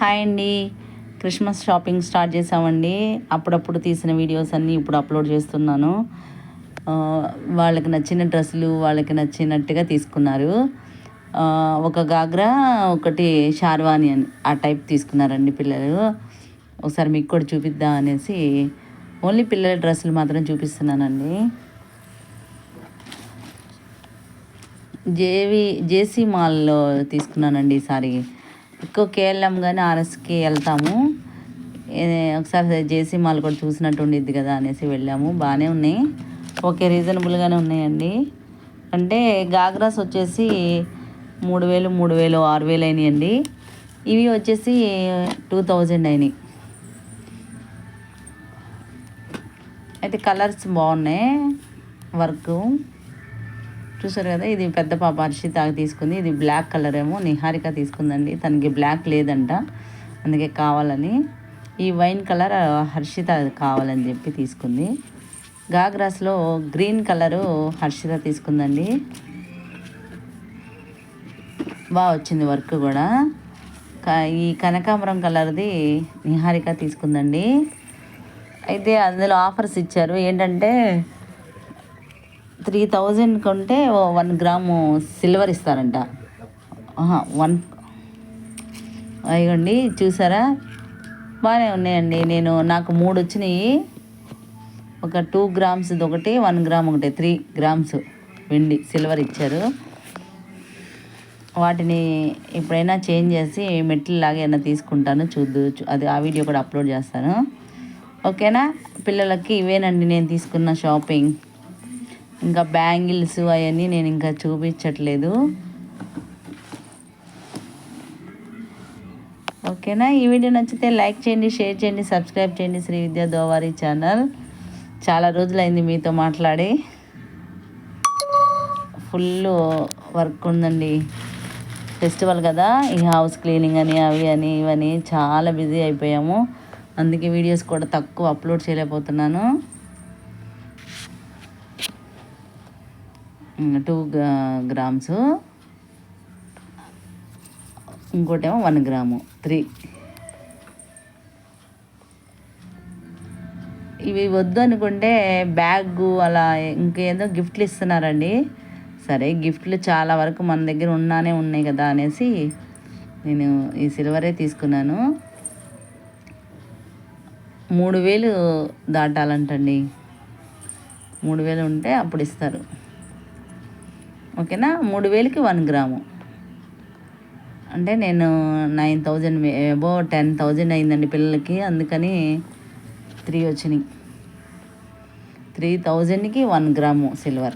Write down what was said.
Hi అండి. Christmas shopping start చేసామండి. అప్పుడప్పుడు తీసిన వీడియోస్ అన్నీ ఇప్పుడు అప్లోడ్ చేస్తున్నాను. వాళ్ళకి నచ్చిన డ్రెస్సులు వాళ్ళకి నచ్చినట్టుగా తీసుకున్నారు. ఒక గాగ్రా ఒకటి షార్వాని అని ఆ టైప్ తీసుకున్నారండి పిల్లలు. ఒకసారి మీకు కూడా చూపిద్దాం అనేసి ఓన్లీ పిల్లల డ్రెస్సులు మాత్రం చూపిస్తున్నానండి. జేవి జేసీ మాల్లో తీసుకున్నానండి ఈసారి ఎక్కువ కేఎల్ఎం కానీ ఆర్ఎస్కి వెళ్తాము. ఒకసారి జేసీ మాల్ కూడా చూసినట్టు ఉండిద్ది కదా అనేసి వెళ్ళాము. బాగానే ఉన్నాయి. ఓకే రీజనబుల్గానే ఉన్నాయండి. అంటే గాగ్రాస్ వచ్చేసి మూడు వేలు మూడు వేలు ఆరు వేలు అయినాయండి. ఇవి వచ్చేసి టూ థౌజండ్ అయినాయి. అయితే కలర్స్ బాగున్నాయి. వర్క్ చూసారు కదా ఇది పెద్ద పాప హర్షిత తీసుకుంది. ఇది బ్లాక్ కలర్ ఏమో నిహారిక తీసుకుందండి. తనకి బ్లాక్ లేదంట. అందుకే కావాలని. ఈ వైన్ కలర్ హర్షిత కావాలని చెప్పి తీసుకుంది. గాగ్రాస్లో గ్రీన్ కలరు హర్షిత తీసుకుందండి. బాగా వచ్చింది వర్క్ కూడా. క- ఈ కనకాంబరం కలర్ది నిహారిక తీసుకుందండి. అయితే అందులో ఆఫర్స్ ఇచ్చారు. ఏంటంటే త్రీ థౌజండ్ కొంటే ఓ వన్ గ్రాము సిల్వర్ ఇస్తారంట. వన్ అయ్యండి చూసారా? బాగానే ఉన్నాయండి. నేను నాకు మూడు వచ్చినాయి. ఒక టూ గ్రామ్స్ ఒకటి వన్ గ్రామ్ ఒకటి త్రీ గ్రామ్స్ వెండి సిల్వర్ ఇచ్చారు. వాటిని ఎప్పుడైనా చేంజ్ చేసి మెట్లు లాగా ఏమైనా తీసుకుంటాను చూద్దు అది ఆ వీడియో కూడా అప్లోడ్ చేస్తాను. ఓకేనా? పిల్లలకి ఇవేనండి నేను తీసుకున్న షాపింగ్. ఇంకా బ్యాంగిల్స్ అవన్నీ నేను ఇంకా చూపించట్లేదు. ఓకేనా? ఈ వీడియో నచ్చితే లైక్ చేయండి షేర్ చేయండి సబ్స్క్రైబ్ చేయండి శ్రీ విద్యా దోవారి ఛానల్. చాలా రోజులైంది మీతో మాట్లాడి. ఫుల్ వర్క్ ఉందండి. ఫెస్టివల్ కదా ఈ హౌస్ క్లీనింగ్ అని అవి అని ఇవని చాలా బిజీ అయిపోయాము. అందుకే వీడియోస్ కూడా తక్కువ అప్లోడ్ చేయలేకపోతున్నాను. టూ గ్రామ్స్ ఇంకోటేమో వన్ గ్రాము త్రీ ఇవి వద్దు అనుకుంటే బ్యాగ్ అలా ఇంకేదో గిఫ్ట్లు ఇస్తున్నారండి. సరే గిఫ్ట్లు చాలా వరకు మన దగ్గర ఉన్నానే ఉన్నాయి కదా అనేసి నేను ఈ సిల్వరే తీసుకున్నాను. మూడు వేలు దాటాలంటండి. మూడు వేలు ఉంటే అప్పుడు ఇస్తారు. ఓకేనా? మూడు వేలకి వన్ గ్రాము. అంటే నేను నైన్ థౌజండ్ అబో టెన్ థౌజండ్ అయిందండి పిల్లలకి. అందుకని త్రీ వచ్చినాయి. త్రీ థౌజండ్కి వన్ గ్రాము సిల్వర్.